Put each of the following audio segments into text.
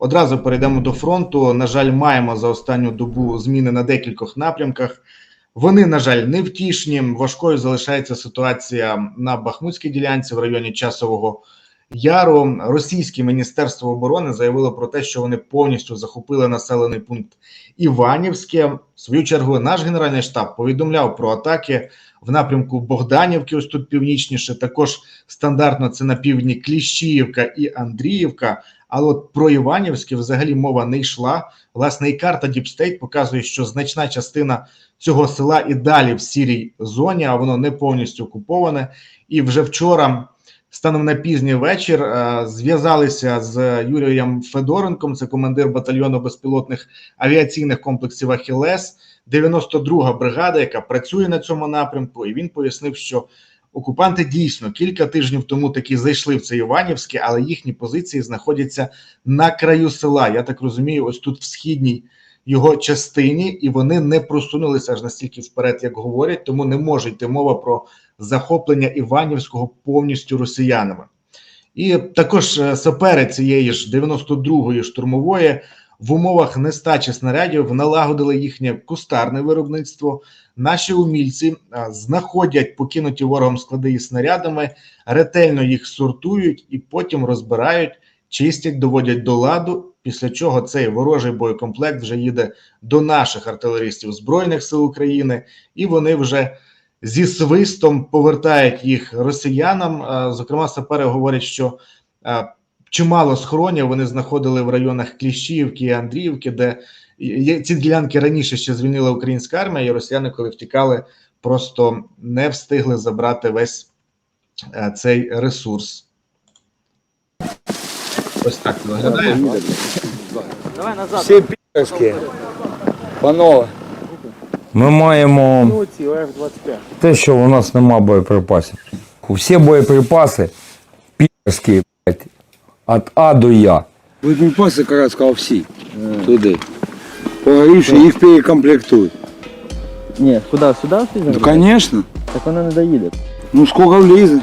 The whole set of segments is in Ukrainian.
Одразу перейдемо до фронту. На жаль, маємо за останню добу зміни на декількох напрямках. Вони, на жаль, невтішні. Важкою залишається ситуація на Бахмутській ділянці в районі Часового Яру. Російське міністерство оборони заявило про те, що вони повністю захопили населений пункт Іванівське. В свою чергу наш генеральний штаб повідомляв про атаки в напрямку Богданівки. Ось тут північніше. Також стандартно це на півдні Кліщіївка і Андріївка. Але от про Іванівське взагалі мова не йшла. Власне, і карта Діпстейт показує, що значна частина цього села і далі в сірій зоні, а воно не повністю окуповане. І вже вчора, станом на пізній вечір, е, зв'язалися з Юрієм Федоренком, це командир батальйону безпілотних авіаційних комплексів Ахілес, 92-га бригада, яка працює на цьому напрямку. І він пояснив, що окупанти дійсно кілька тижнів тому таки зайшли в це Іванівське, але їхні позиції знаходяться на краю села. Я так розумію, ось тут в східній його частині, і вони не просунулися аж настільки вперед, як говорять, тому не може йти мова про захоплення Іванівського повністю росіянами. І також е, сапери цієї ж 92-ї штурмової в умовах нестачі снарядів налагодили їхнє кустарне виробництво. Наші умільці знаходять покинуті ворогом склади із снарядами, ретельно їх сортують і потім розбирають, чистять, доводять до ладу. Після чого цей ворожий боєкомплект вже їде до наших артилеристів Збройних сил України, і вони вже зі свистом повертають їх росіянам. Зокрема, сапери говорять, що а, чимало схоронів вони знаходили в районах Кліщіївки і Андріївки, де ці ділянки раніше ще звільнила українська армія, і росіяни, коли втікали, просто не встигли забрати весь е, цей ресурс. Ось так виглядає. Давай назад. Всі пі***шки. Панове. Ми маємо ці ОФ-25. те, що у нас нема боєприпасів. Всі боєприпаси пі***шки, блядь, від А до Я. Боєприпаси, якраз сказав всі туди. Погорівши, їх перекомплектують. Ні, куди? Сюди всі Ну, загрузити? звісно. Так вона не доїде. Ну, скільки влізе.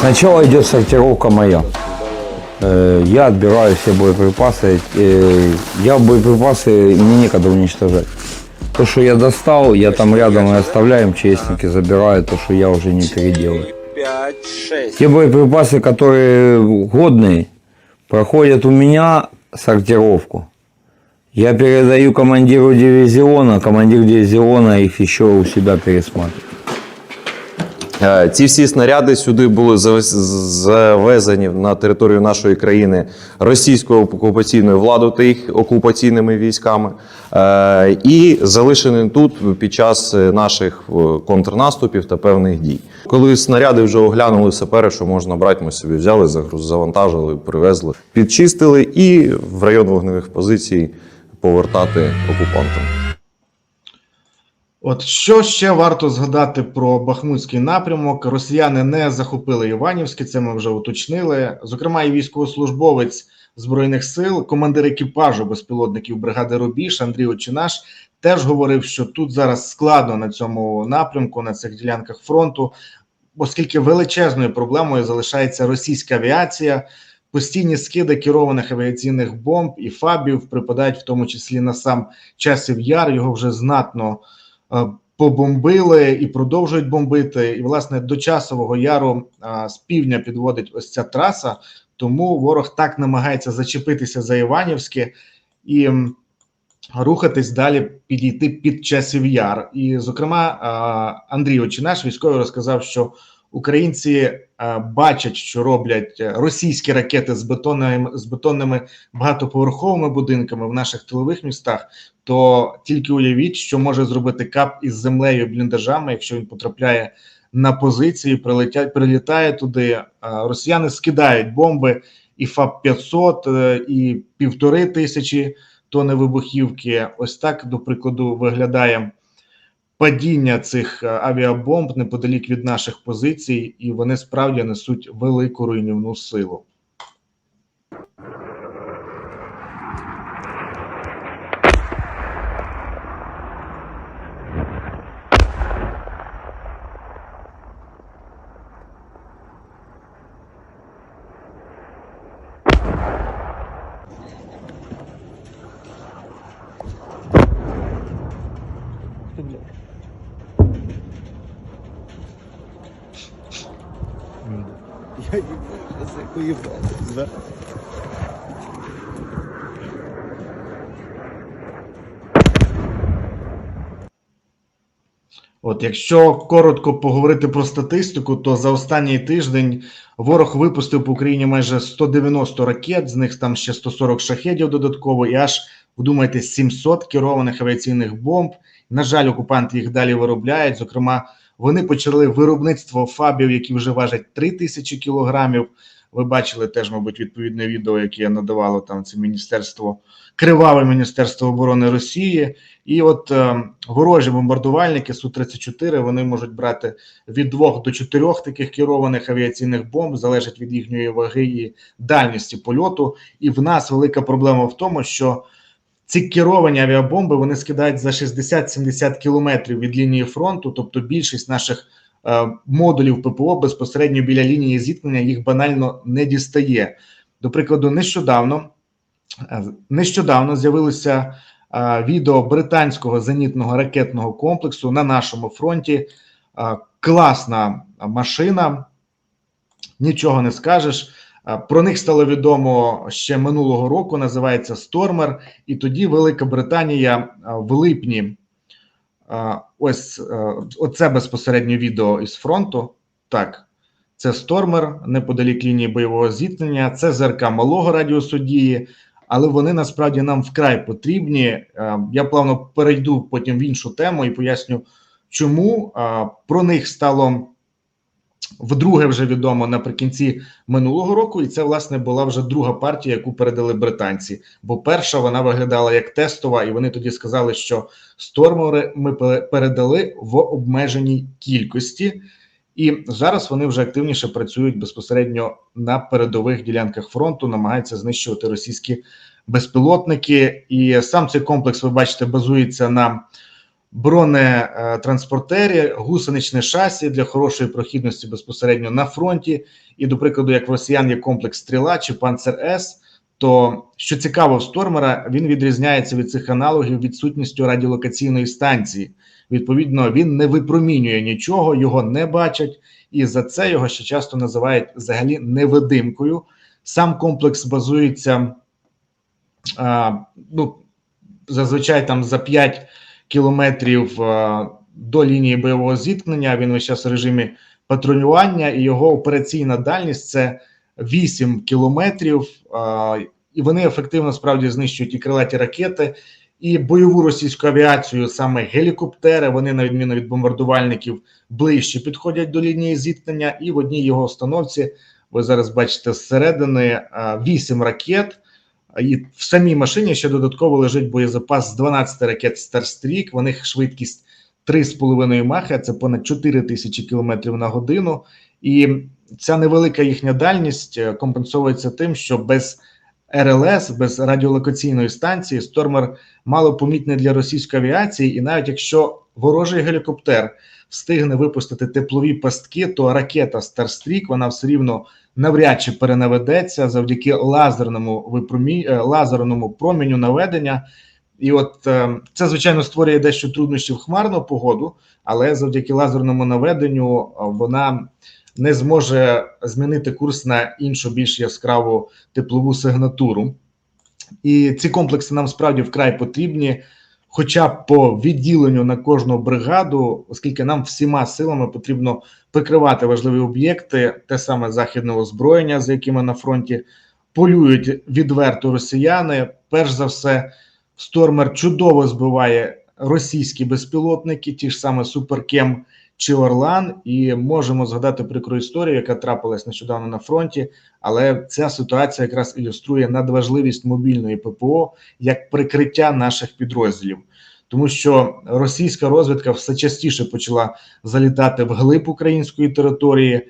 Сначала идет сортировка моя. Э, Я отбираю все боеприпасы. Э, Я боеприпасы, мне некогда уничтожать. То, что я достал, я там рядом и оставляю, МЧСники забирают, то, что я уже не переделаю. Те боеприпасы, которые годные, проходят у меня сортировку. Я передаю командиру дивизиона, командир дивизиона их еще у себя пересматривает. Е, Ці всі снаряди сюди були завез- завезені на територію нашої країни російською окупаційною владою та їх окупаційними військами е, і залишені тут під час е, наших контрнаступів та певних дій. Коли снаряди вже оглянули сапери, що можна брати, ми собі взяли, завантажили, привезли, підчистили і в район вогневих позицій повертати окупантам. От що ще варто згадати про Бахмутський напрямок? Росіяни не захопили Іванівське, це ми вже уточнили. Зокрема, і військовослужбовець збройних сил, командир екіпажу безпілотників бригади Рубіж Андрій Очинаш теж говорив, що тут зараз складно на цьому напрямку, на цих ділянках фронту, оскільки величезною проблемою залишається російська авіація. Постійні скиди керованих авіаційних бомб і фабів припадають в тому числі на сам часів яр. Його вже знатно побомбили і продовжують бомбити. І, власне, до часового яру е, з півдня підводить ось ця траса. Тому ворог так намагається зачепитися за Іванівське і рухатись далі, підійти під часів яр. І, зокрема, е, Андрій Очінаш військовий, розказав, що українці е, бачать, що роблять е, російські ракети з бетонними, з бетонними багатоповерховими будинками в наших тилових містах. То тільки уявіть, що може зробити кап із землею бліндажами, якщо він потрапляє на позиції, прилетять, прилітає туди. Е, Росіяни скидають бомби і ФАП 500 е, і півтори тисячі тонни вибухівки. Ось так, до прикладу, виглядає падіння цих е, авіабомб неподалік від наших позицій, і вони справді несуть велику руйнівну силу. От, якщо коротко поговорити про статистику, то за останній тиждень ворог випустив по Україні майже 190 ракет, з них там ще 140 шахедів додатково, і аж вдумайте 700 керованих авіаційних бомб. На жаль, окупанти їх далі виробляють. Зокрема, вони почали виробництво фабів, які вже важать 3 тисячі кілограмів. Ви бачили теж, мабуть, відповідне відео, яке я надавало там це міністерство, криваве міністерство оборони Росії. І от е, ворожі бомбардувальники Су-34 вони можуть брати від двох до чотирьох таких керованих авіаційних бомб, залежить від їхньої ваги і дальності польоту. І в нас велика проблема в тому, що ці керовані авіабомби вони скидають за 60-70 кілометрів від лінії фронту, тобто більшість наших модулів ППО безпосередньо біля лінії зіткнення їх банально не дістає. До прикладу, нещодавно е, нещодавно з'явилося е, відео британського зенітного ракетного комплексу на нашому фронті. Е, класна машина, нічого не скажеш. Е, Про них стало відомо ще минулого року. Називається Стормер, і тоді Велика Британія е, в липні. Ось е, оце безпосередньо відео із фронту. Так, це Стормер неподалік лінії бойового зіткнення. Це ЗРК малого радіусу дії, але вони насправді нам вкрай потрібні. Е, Я плавно перейду потім в іншу тему і поясню, чому Е, про них стало вдруге вже відомо наприкінці минулого року, і це власне була вже друга партія, яку передали британці. Бо перша вона виглядала як тестова, і вони тоді сказали, що стормори ми передали в обмеженій кількості. І зараз вони вже активніше працюють безпосередньо на передових ділянках фронту, намагаються знищувати російські безпілотники. І сам цей комплекс, ви бачите, базується на бронетранспортері, гусеничне шасі для хорошої прохідності безпосередньо на фронті. І, до прикладу, як в росіян є комплекс стріла чи панцер С, то що цікаво в Стормера, він відрізняється від цих аналогів відсутністю радіолокаційної станції. Відповідно, він не випромінює нічого, його не бачать, і за це його ще часто називають взагалі невидимкою. Сам комплекс базується а, ну, зазвичай там за 5 кілометрів до лінії бойового зіткнення. Він весь час в режимі патрулювання, і його операційна дальність це 8 кілометрів. І вони ефективно справді знищують і крилаті ракети, і бойову російську авіацію, саме гелікоптери. Вони, на відміну від бомбардувальників, ближче підходять до лінії зіткнення. І в одній його установці ви зараз бачите зсередини 8 ракет. І в самій машині ще додатково лежить боєзапас з 12 ракет. У них швидкість 3,5 махи, це понад 4 тисячі кілометрів на годину. І ця невелика їхня дальність е, компенсовується тим, що без РЛС, без радіолокаційної станції, Стормер мало помітний для російської авіації, і навіть якщо ворожий гелікоптер встигне випустити теплові пастки, то ракета Старстрік вона все рівно навряд чи перенаведеться завдяки лазерному випромі... е, лазерному проміню наведення. І от е, це звичайно створює дещо труднощі в хмарну погоду, але завдяки лазерному наведенню е, вона не зможе змінити курс на іншу більш яскраву теплову сигнатуру. І ці комплекси нам справді вкрай потрібні, хоча б по відділенню на кожну бригаду, оскільки нам всіма силами потрібно прикривати важливі об'єкти, те саме західне озброєння, з якими на фронті полюють відверто росіяни. Перш за все, Стормер чудово збиває російські безпілотники, ті ж саме Суперкем чи Орлан, і можемо згадати прикру історію, яка трапилась нещодавно на фронті. Але ця ситуація якраз ілюструє надважливість мобільної ППО як прикриття наших підрозділів, тому що російська розвідка все частіше почала залітати в глиб української території.